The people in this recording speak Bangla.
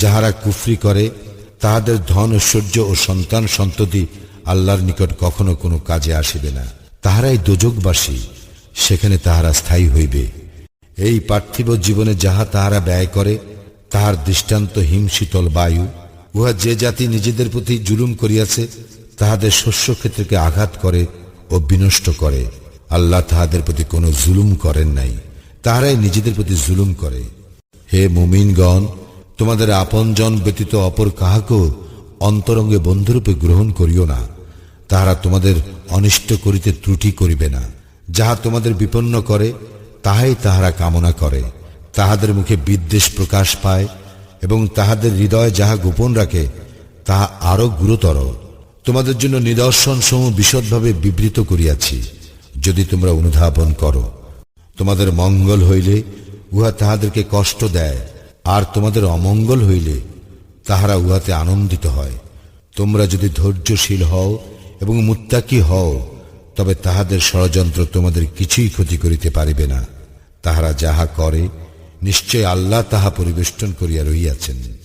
যাহারা কুফরি করে, তাহাদের ধন ঐশ্বর্য ও সন্তান সন্ততি আল্লাহর নিকট কখনো কোনো কাজে আসিবে না। তাহারাই দোজকবাসী সেখানে তাহারা স্থায়ী হইবে। এই পার্থিব জীবনে যাহা তাহারা ব্যয় করে, তাহার দৃষ্টান্ত হিমশীতল বায়ু, উহা যে জাতি নিজেদের প্রতি জুলুম করিয়াছে, তাহাদের শস্য ক্ষেত্রকে আঘাত করে ও বিনষ্ট করে। আল্লাহ তাহাদের প্রতি কোনো জুলুম করেন নাই, তাহারাই নিজেদের প্রতি জুলুম করে। হে মুমিনগণ তোমাদের আপনজন ব্যতীত অপর কাহাকেও অন্তরঙ্গে বন্ধুরূপে গ্রহণ করিও না। তাহারা তোমাদের অনিষ্ট করিতে ত্রুটি করিবে না। যাহা তোমাদের বিপন্ন করে, তাহাই তাহারা কামনা করে। তাহাদের মুখে বিদ্বেষ প্রকাশ পায় এবং তাহাদের হৃদয় যাহা গোপন রাখে, তাহা আরও গুরুতর। তোমাদের জন্য নিদর্শন সমূহ বিশদভাবে বিবৃত করিয়াছি। যদি তোমরা অনুধাবন করো, তোমাদের মঙ্গল হইলে উহা তাহাদেরকে কষ্ট দেয়। আর তোমাদের অমঙ্গল হইলে তাহারা উহাতে আনন্দিত হয়। তোমরা যদি ধৈর্যশীল হও এবং মুত্তাকি হও, তবে তাহাদের ষড়যন্ত্র তোমাদের কিছুই ক্ষতি করিতে পারিবে না। তাহারা যাহা করে, নিশ্চয় আল্লাহ তাহা পরিবেষ্টন করিয়া রহিয়াছেন।